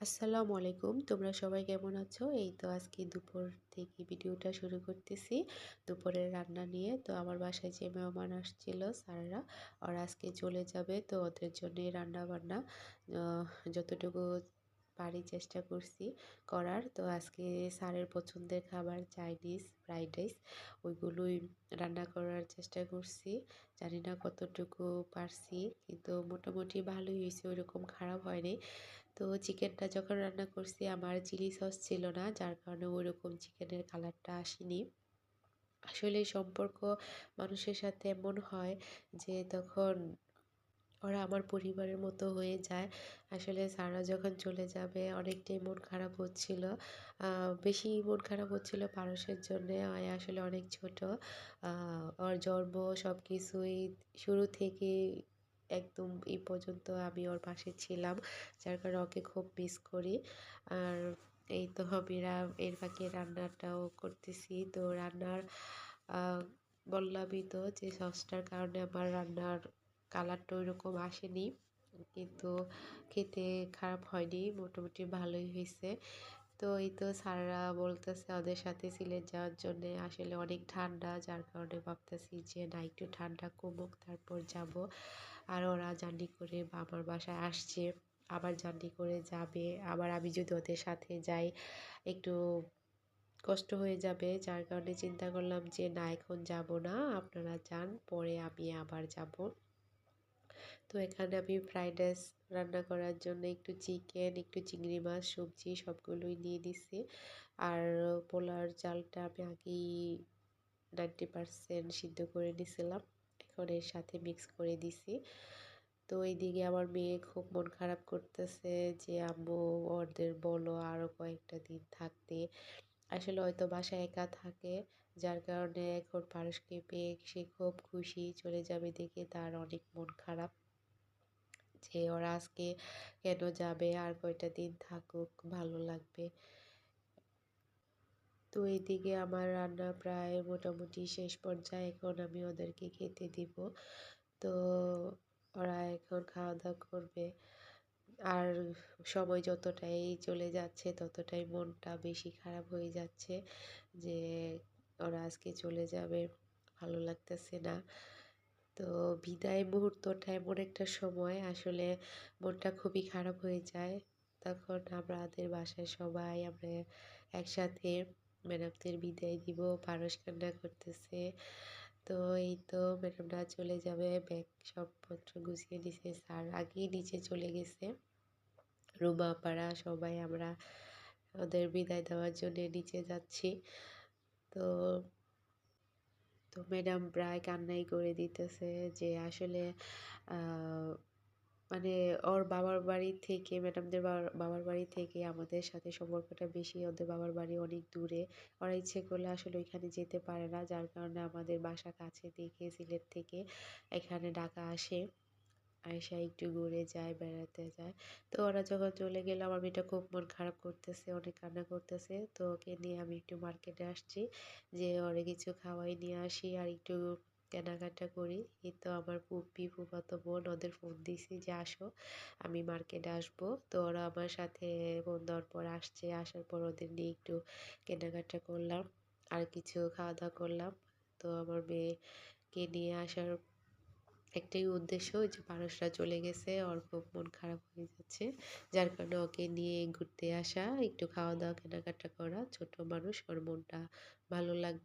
আসসালামু আলাইকুম। তোমরা সবাই কেমন আছো? এই তো আজকে দুপুর থেকে ভিডিওটা শুরু করতেছি, দুপুরের রান্না নিয়ে। তো আমার বাসায় যে মেহমান আসছিল স্যাররা ওরা আজকে চলে যাবে। তো ওদের জন্যে রান্না বান্না যতটুকু পারি চেষ্টা করছি করার। তো আজকে স্যারের পছন্দের খাবার চাইনিজ ফ্রাইড রাইস, ওইগুলোই রান্না করার চেষ্টা করছি। জানি না কতটুকু পারছি, কিন্তু মোটামুটি ভালোই হয়েছে, ওইরকম খারাপ হয়নি। তো চিকেনটা যখন রান্না করছি, আমার চিলি সস ছিল না, যার কারণে ওইরকম চিকেনের কালারটা আসেনি। আসলে সম্পর্ক মানুষের সাথে এমন হয় যে তখন ওরা আমার পরিবারের মতো হয়ে যায়। আসলে সারা যখন চলে যাবে, অনেকটাই মন খারাপ হচ্ছিল। বেশি মন খারাপ হচ্ছিল পারসের জন্যে। আসলে অনেক ছোট। ওর জন্ম সব কিছুই শুরু থেকে একদম এই পর্যন্ত আমি ওর পাশে ছিলাম, যার কারণে ওকে খুব মিস করি। আর এই তো হবিরা এর ফাঁকে রান্নাটাও করতেছি। তো রান্নার বললামই তো যে সসটার কারণে আমার রান্নার কালারটা ওইরকম আসেনি। কিন্তু খেতে খারাপ হয়নি, মোটামুটি ভালোই হয়েছে। তো এই তো স্যাররা বলতেছে ওদের সাথে সিলেট যাওয়ার জন্য আসলে অনেক ঠান্ডা, যার কারণে ভাবতেছি যে না, একটু ঠান্ডা কমুক, তারপর যাব। আর ওরা জার্নি করে আমার বাসায় আসছে, আবার জার্নি করে যাবে। আবার আমি যদি ওদের সাথে যাই, একটু কষ্ট হয়ে যাবে, যার কারণে চিন্তা করলাম যে না, এখন যাব না, আপনারা যান, পরে আমি আবার যাব। তো এখানে আমি ফ্রাইড রাইস রান্না করার জন্য একটু চিকেন একটু চিংড়ি মাছ, সবজি সবগুলোই নিয়ে দিছি। আর পোলার চালটা আমি আগেই নাইনটি পারসেন্ট সিদ্ধ করে নিছিলাম। এখন এর সাথে মিক্স করে দিছি। তো এইদিকে আমার মেয়ে খুব মন খারাপ করতেছে যে, আম্মু, ওদের বলো আরও কয়েকটা দিন থাকতে। আসলে হয়তো বাসায় একা থাকে, যার কারণে এখন পারসকে পেয়ে সে খুব খুশি চলে যাবে দেখে তার অনেক মন খারাপ। যে ওরা আজকে কেন যাবে, আর কয়টা দিন থাকুক, ভালো লাগবে। তো এইদিকে আমার রান্না প্রায় মোটামুটি শেষ পর্যায়ে এখন আমি ওদেরকে খেতে দিব। তো ওরা এখন খাওয়া দাওয়া করবে। আর সময় যতটাই চলে যাচ্ছে, ততটাই মনটা বেশি খারাপ হয়ে যাচ্ছে যে ওরা আজকে চলে যাবে, ভালো লাগতেছে না। তো বিদায় মুহূর্তটা এমন একটা সময় আসলে মনটা খুবই খারাপ হয়ে যায়। তখন আমাদের বাসায় সবাই আমরা একসাথে ম্যাডামদের বিদায় দিব, পারস কান্না করতেছে। তো এই তো ম্যাডামরা চলে যাবে, ব্যাগ সবপত্র গুছিয়ে দিছে স্যার আগেই নিচে চলে গেছে। রুমা পাড়া সবাই আমরা ওদের বিদায় দেওয়ার জন্য নিচে যাচ্ছি। তো তো ম্যাডাম প্রায় কান্নাই করে দিতেছে যে আসলে মানে ওর বাবার বাড়ি থেকে, ম্যাডামদের বাবার বাড়ি থেকে আমাদের সাথে সম্পর্কটা বেশি, ওদের বাবার বাড়ি অনেক দূরে। ওরা ইচ্ছে করলে আসলে ওইখানে যেতে পারে না, যার কারণে আমাদের বাসা কাছে দেখে সিলেট থেকে এখানে ডাকা আসে। আয়সা একটু ঘুরে যায়, বেড়াতে যায়। তো ওরা যখন চলে গেলে, আমার মেয়েটা খুব মন খারাপ করতেছে, অনেক কান্না করতেছে। তো ওকে নিয়ে আমি একটু মার্কেটে আসছি, যে ওরে কিছু খাওয়াই নিয়ে আসি আর একটু কেনাকাটা করি। তো আমার পুপি ফুফাতো বোন, ওদের ফোন দিছি যে আসো, আমি মার্কেটে আসব। তো ওরা আমার সাথে ফোন দেওয়ার পর আসছে, আসার পর ওদের নিয়ে একটু কেনাকাটা করলাম আর কিছু খাওয়া দাওয়া করলাম। তো আমার মেয়েকে নিয়ে আসার একটাই উদ্দেশ্য যে পারসরা চলে গেছে ওর খুব মন খারাপ হয়ে যাচ্ছে। যার কারণে ওকে নিয়ে ঘুরতে আসা, একটু খাওয়া দাওয়া কেনাকাটা করা, ছোট মানুষ, ওর মনটা ভালো লাগবে।